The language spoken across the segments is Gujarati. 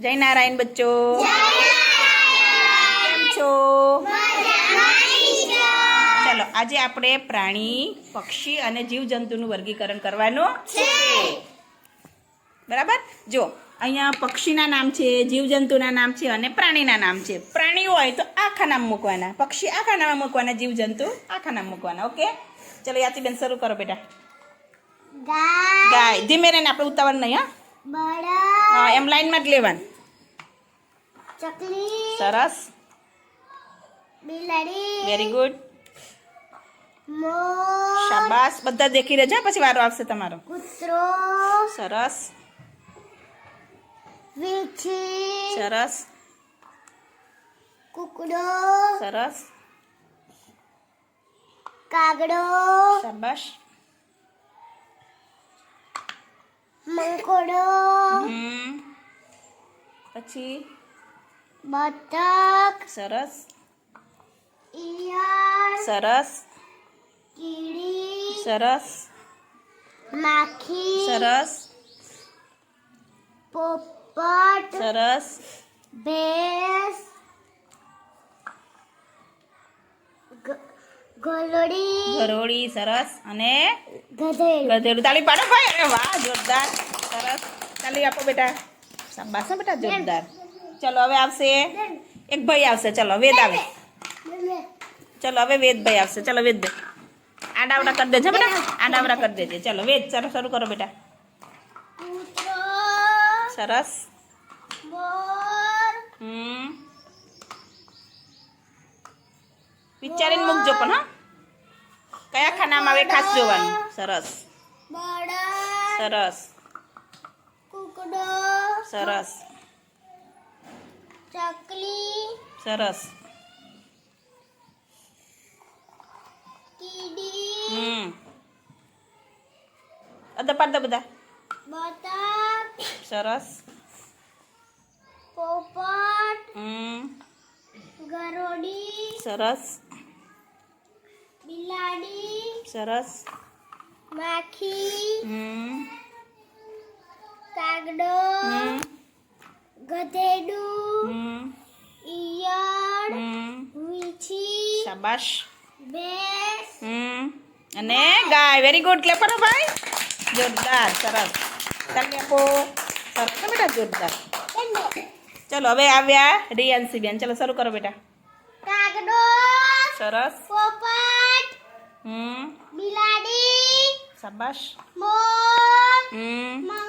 જય નારાયણ બચ્ચો. કેમ છો? ચલો આજે આપણે પ્રાણી પક્ષી અને જીવજંતુનું વર્ગીકરણ કરવાનું છે. બરાબર? જો અહીંયા પક્ષીના નામ છે જીવજંતુના નામ છે અને પ્રાણીના નામ છે. પ્રાણી હોય તો આખા નામ મૂકવાના. પક્ષી આખા નામ મૂકવાના જીવજંતુ આખા નામ મૂકવાના ઓકે? ચલો યાતીબેન શરૂ કરો બેટા. ગાય. ધીમે રહીને આપણે ઉતાવળ નહીં હા એમ લાઈનમાં જ લેવાનું. ચકલી સરસ બિલાડી વેરી ગુડ મો શાબાશ બધા દેખી રહેજો પછી વારો આવશે તમારો. કૂતરો. સરસ વીછી. સરસ કુકડો. સરસ કાગડો. શાબાશ મંકોડો પછી? બતક. સરસ. ઈયળ. સરસ. કીડી. સરસ. માખી. સરસ. પોપટ. સરસ. ભેંસ. ગ- ગરોળી સરસ. અને ગધેડું. ગધેડું. તાળી પાડો ભાઈ. અરે વાહ જોરદાર. સરસ. તાળી આપો બેટા. શાબાશ બેટા? જોરદાર. ચલો હવે આવશે. એક ભાઈ આવશે. ચલો વેદ આવે. ચલો હવે વેદ ભાઈ આવશે. ચલો વેદ ભાઈ. આડાવડા કરી દેજે બેટા. આડાવડા કરી દેજે. ચલો વેદ ચાલો શરૂ કરો બેટા. સરસ. હમ. વિચારીને મૂકજો પણ હા. કયા ખાનામાં આવે ખાસ જોવાનું. સરસ. સરસ. સરસ. ચકલી સરસ કીડી હમ અદા પાડ દો બધા બતક સરસ પોપટ હમ ગરોડી સરસ બિલાડી સરસ માખી હમ કાગડો હમ ગધેડું હમ ઈયળ હમ વીછી શાબાશ ભેંસ હમ અને ગાય વેરી ગુડ ક્લેપ કરો ભાઈ જોરદાર સરસ તાલી આપો સરસ ને બેટા જોરદાર ચલો હવે આવ્યા રિયાન્સી બેન ચલો શરૂ કરો બેટા કાગડો સરસ પોપટ હમ બિલાડી શાબાશ મોર હમ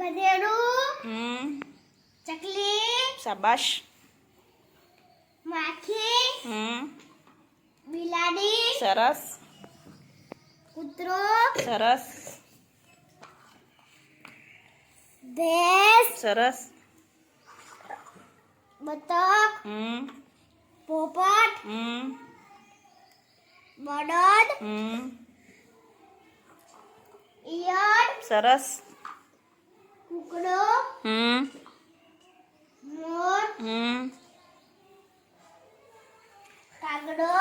ગધેડું હમ. ચકલી શાબાશ. માખી હમ. બિલાડી સરસ. કૂતરો સરસ. ભેંસ સરસ. બતક હમ. પોપટ હમ. બળદ હમ. ઈયળ સરસ. કુકડો હમ મોર હમ કાગડો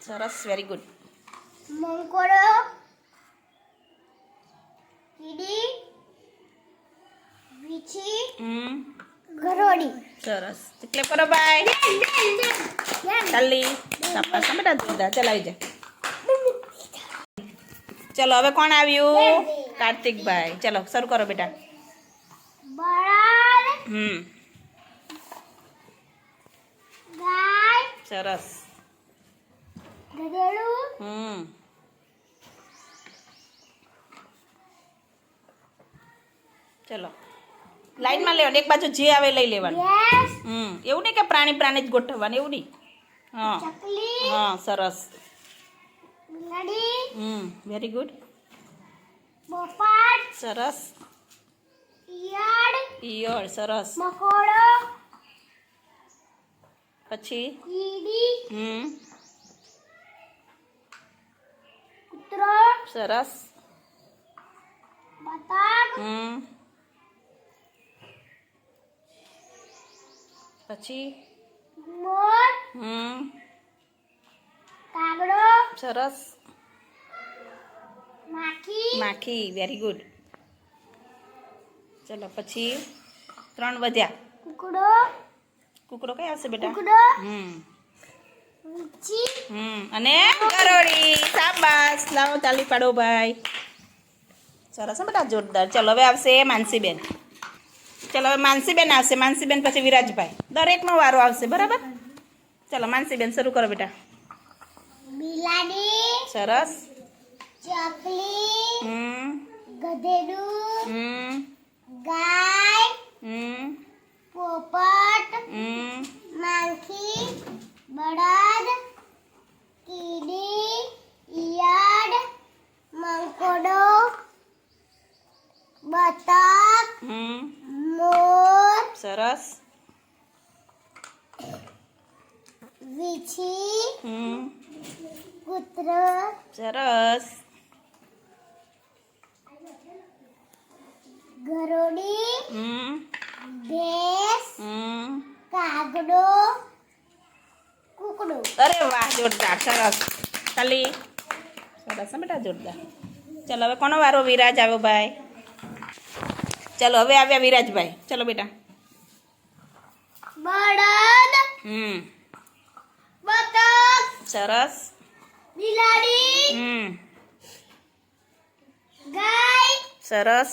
સરસ વેરી ગુડ મંકોડો કીડી વીછી હમ ગરોડી સરસ ક્લેપ કરો ભાઈ ચાલી શાબાશ હા બેટા જોરદાર ચલાવી જા ચલો હવે કોણ આવ્યું કાર્તિકભાઈ ચલો શરૂ કરો બેટા બળદ હમ ગાય સરસ ગધેડું હમ ચલો લાઈનમાં લેવાનું એક બાજુ જે આવે લઈ લેવાનું ભેંસ હમ એવું નહીં કે પ્રાણી પ્રાણી જ ગોઠવવાનું એવું નહીં હા ચકલી હા સરસ બિલાડી હમ વેરી ગુડ પોપટ સરસ ઈયળ સરસ. મકોડો પછી? કીડી. હમ. કૂતરો. સરસ. બતક હમ. પછી? મોર. હમ. કાગડો. સરસ. માખી. માખી વેરી ગુડ ચલો પછી ત્રણ વધ્યા. કુકડો. કુકડો કઈ આવશે બેટા? કુકડો. હમ. હમ અને ગરોળી સાબાસ લાવો તાલી પાડો ભાઈ. સરસ બેટા જોરદાર. ચલો હવે આવશે માનસીબેન. ચલો હવે માનસીબેન આવશે. માનસીબેન પછી વિરાજભાઈ. દરેકનો વારો આવશે બરાબર? ચલો માનસીબેન શરૂ કરો બેટા. બિલાડી. સરસ. ચકલી. હમ. ગધેડું. હમ. गाय हम्म। पोपट हम्म। मंकी बड़द ગરોડી હમ ભેંસ હમ કાગડો કૂકડો અરે વાહ જોરદાર સરસ ખાલી સરસ હો બેટા જોરદાર ચલો હવે કોનો વારો વિરાજ આવ્યો ભાઈ ચલો હવે આવ્યા વિરાજભાઈ ચલો બેટા બળદ હમ બતક સરસ બિલાડી હમ ગાય સરસ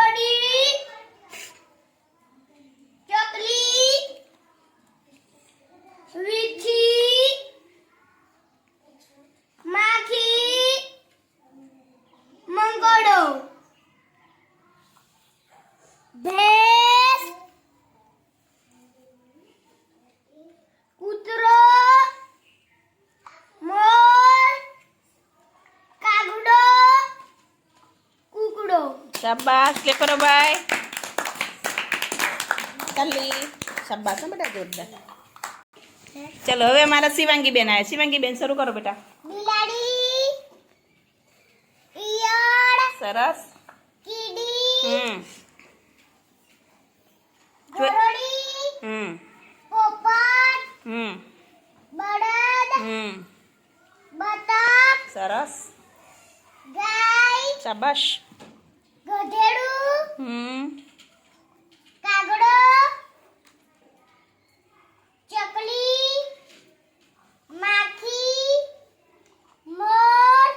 શાબાશ કરો ભાઈ ખાલી શાબાશ બેટા જોરદાર ચલો હવે અમારા શિવાંગી બેન આવ્યા શિવાંગી બેન શરૂ કરો બેટા સરસ હમ હમ હમ હમ સરસ શાબાશ ગધેડું હમ કાગડો ચકલી માખી મોર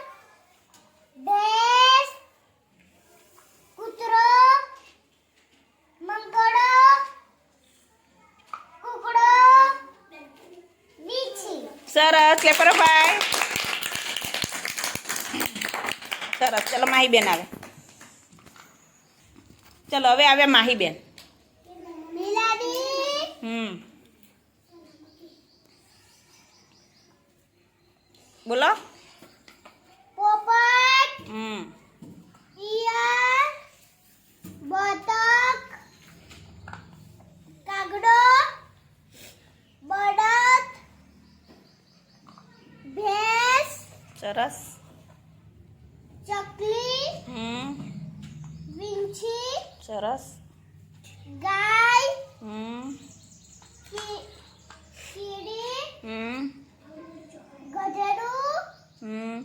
ભેંસ કૂતરો મંગળો કૂકડો વીછી ક્લેપ કરો ભાઈ. સરસ. ચલો માહીબેન આવે. ચલો હવે આવ્યા માહીબેન. હમ. બોલો. હમ. चरस चकली हम्म विंची चरस गाय हम्म की कीड़ी हम्म गजरू हम्म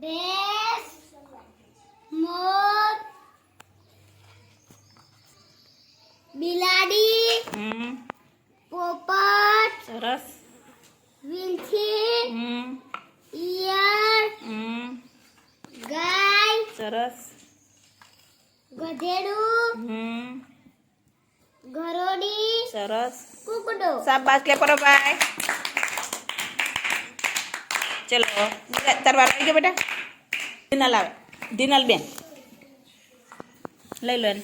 ભેંસ મોર બિલાડી હમ પોપટ સરસ વીંછી હમ ઈયળ હમ ગાય સરસ ગધેડું હમ ગરોડી સરસ કુકડો શાબાશ કે પરો ભાઈ ચલો તરવાર આવી ગયો બેટા દિનલ આવે દિનલ બેન લઈ લો એને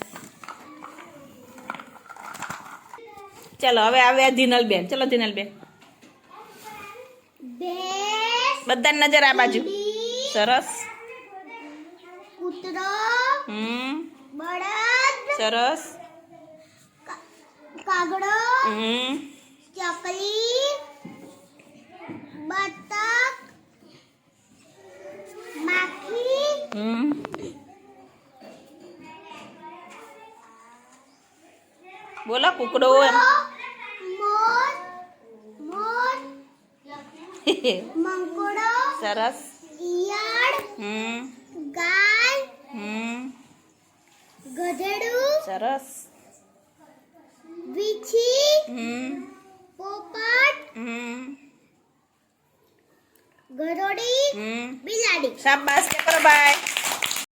ચલો હવે આવે દિનલ બેન ચલો દિનલ બેન ભેંસ બધાની નજર આ બાજુ કીડી સરસ કૂતરો હમ બળદ સરસ કાગડો હમ ચકલી બતક માખી હમ બોલો કુકડો એમ મોર મોર મંકોડો સરસ ઈયળ હમ ગાય હમ ગધેડું સરસ વીછી હમ પોપટ હમ ગરોડી હમ બિલાડી શાબાશ કે કરો ભાઈ